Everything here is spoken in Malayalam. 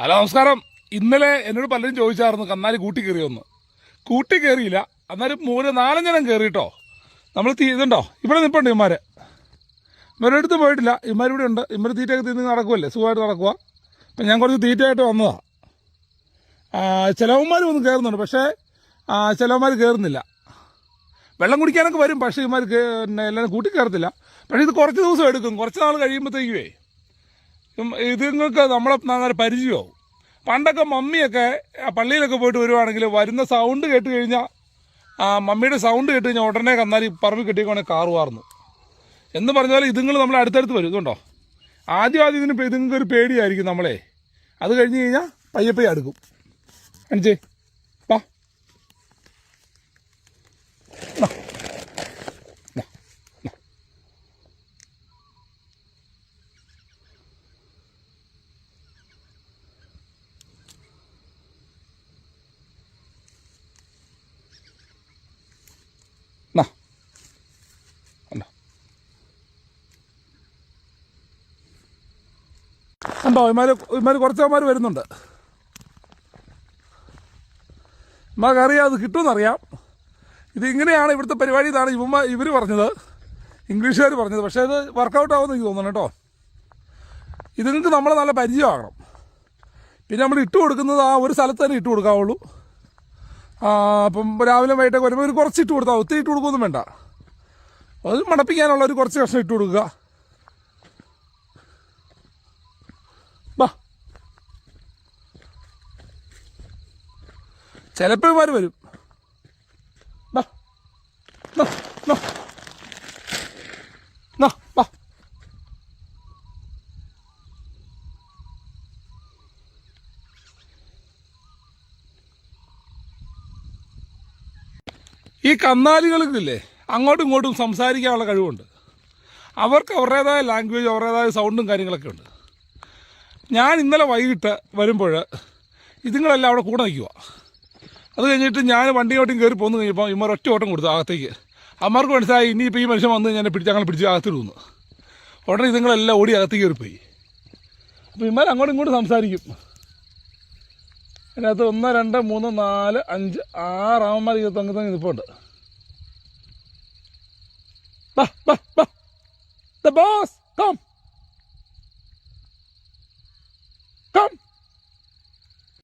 ഹലോ നമസ്കാരം. ഇന്നലെ എന്നോട് പലരും ചോദിച്ചായിരുന്നു കന്നാലി കൂട്ടി കയറിയൊന്ന്. കൂട്ടി കയറിയില്ല. എന്നാലും മൂന്ന് നാലഞ്ചെണ്ണം കയറിയിട്ടോ? നമ്മൾ ഇതുണ്ടോ? ഇവിടെ നിൽപ്പുണ്ട് ഇമാര് ഇവരുടെ അടുത്ത് പോയിട്ടില്ല. ഇമാർ ഇവിടെ ഉണ്ട്. ഇമാർ തീറ്റയൊക്കെ തിന്ന് നടക്കുമല്ലേ സുഖമായിട്ട് നടക്കുക അപ്പം ഞാൻ കുറച്ച് തീറ്റയായിട്ട് വന്നതാണ് ചിലവന്മാർ വന്ന് കയറുന്നുണ്ട്. പക്ഷേ ചിലവന്മാർ കയറുന്നില്ല. വെള്ളം കുടിക്കാനൊക്കെ വരും പക്ഷേ ഇമാർ പിന്നെ എല്ലാവരും കൂട്ടി കയറത്തില്ല. പക്ഷേ ഇത് കുറച്ച് ദിവസം എടുക്കും. കുറച്ച് നാൾ കഴിയുമ്പോഴത്തേക്കുവേ ഇതുങ്ങൾക്ക് നമ്മളെ നന്നായി പരിചയമാവും. പണ്ടൊക്കെ മമ്മിയൊക്കെ പള്ളിയിലൊക്കെ പോയിട്ട് വരുവാണെങ്കിൽ വരുന്ന സൗണ്ട് കേട്ട് കഴിഞ്ഞാൽ മമ്മിയുടെ സൗണ്ട് കേട്ട് കഴിഞ്ഞാൽ ഉടനെ കന്നാലി പറമ്പിൽ കെട്ടിക്കൊണ്ടേ വാർന്നു. എന്ന് പറഞ്ഞാൽ ഇതുങ്ങൾ നമ്മളെ അടുത്തടുത്ത് വരും ഇതുണ്ടോ? ആദ്യം ആദ്യം ഇതിന് ഇതുങ്ങൾക്ക് ഒരു പേടിയായിരിക്കും നമ്മളെ. അത് കഴിഞ്ഞ് കഴിഞ്ഞാൽ പയ്യെ പയ്യെ അടുക്കും. അണിച്ചേ കണ്ടോ ഇമാര് ഇമാര് കുറച്ചവന്മാർ വരുന്നുണ്ട്. നമുക്ക് അറിയാം അത് കിട്ടുമെന്നറിയാം. ഇത് ഇങ്ങനെയാണ് ഇവിടുത്തെ പരിപാടി ഇതാണ് ഇവന്മാർ ഇവർ പറഞ്ഞത്. ഇംഗ്ലീഷുകാർ പറഞ്ഞത്. പക്ഷേ ഇത് വർക്കൗട്ട് ആവുമെന്ന് എനിക്ക് തോന്നുന്നു കേട്ടോ. ഇത് നമ്മൾ നല്ല പരിചയമാകണം. പിന്നെ നമ്മൾ ഇട്ട് കൊടുക്കുന്നത് ആ ഒരു സ്ഥലത്ത് തന്നെ ഇട്ട് കൊടുക്കാവുള്ളൂ. അപ്പം രാവിലെ വൈകിട്ടൊക്കെ വരുമ്പോൾ ഒരു കുറച്ച് ഇട്ട് കൊടുത്താൽ ഒത്തിരി ഇട്ട് കൊടുക്കുകയൊന്നും വേണ്ട. അത് മണപ്പിക്കാനുള്ള ഒരു കുറച്ച് കഷ്ണം ഇട്ട് കൊടുക്കുക. ചിലപ്പോൾ ഇവർ വരും. ഈ കന്നാലികൾക്കില്ലേ അങ്ങോട്ടും ഇങ്ങോട്ടും സംസാരിക്കാനുള്ള കഴിവുണ്ട്. അവർക്ക് അവരുടേതായ ലാംഗ്വേജ് അവരുടേതായ സൗണ്ടും കാര്യങ്ങളൊക്കെ ഉണ്ട്. ഞാൻ ഇന്നലെ വൈകിട്ട് വരുമ്പോൾ ഇതുങ്ങളെല്ലാം അവിടെ കൂടെ നിൽക്കുക അത് കഴിഞ്ഞിട്ട് ഞാൻ വണ്ടി വണ്ടിയോട്ടും കയറി പോന്നു കഴിഞ്ഞപ്പോൾ ഇമ്മർ ഒറ്റ ഓട്ടം കൊടുത്തു അകത്തേക്ക്. അമ്മമാർക്ക് മനസ്സിലായി ഇനിയിപ്പോൾ ഈ മനുഷ്യൻ വന്ന് ഞാൻ പിടിച്ച് അങ്ങനെ പിടിച്ച് ഇരുന്നു ഉടനെ ഇതുങ്ങളെല്ലാം ഓടി അകത്തേക്ക് കയറിപ്പോയി. അപ്പോൾ ഇമ്മർ അങ്ങോട്ടും ഇങ്ങോട്ടും സംസാരിക്കും. അതിനകത്ത് ഒന്ന് രണ്ട് മൂന്ന് നാല് അഞ്ച് ആറ് അമ്മമാർ ഇത് തങ്ങി തങ്ങി നിൽപ്പുണ്ട് ബാ ബാ ബാ ദ ബോസ് Come!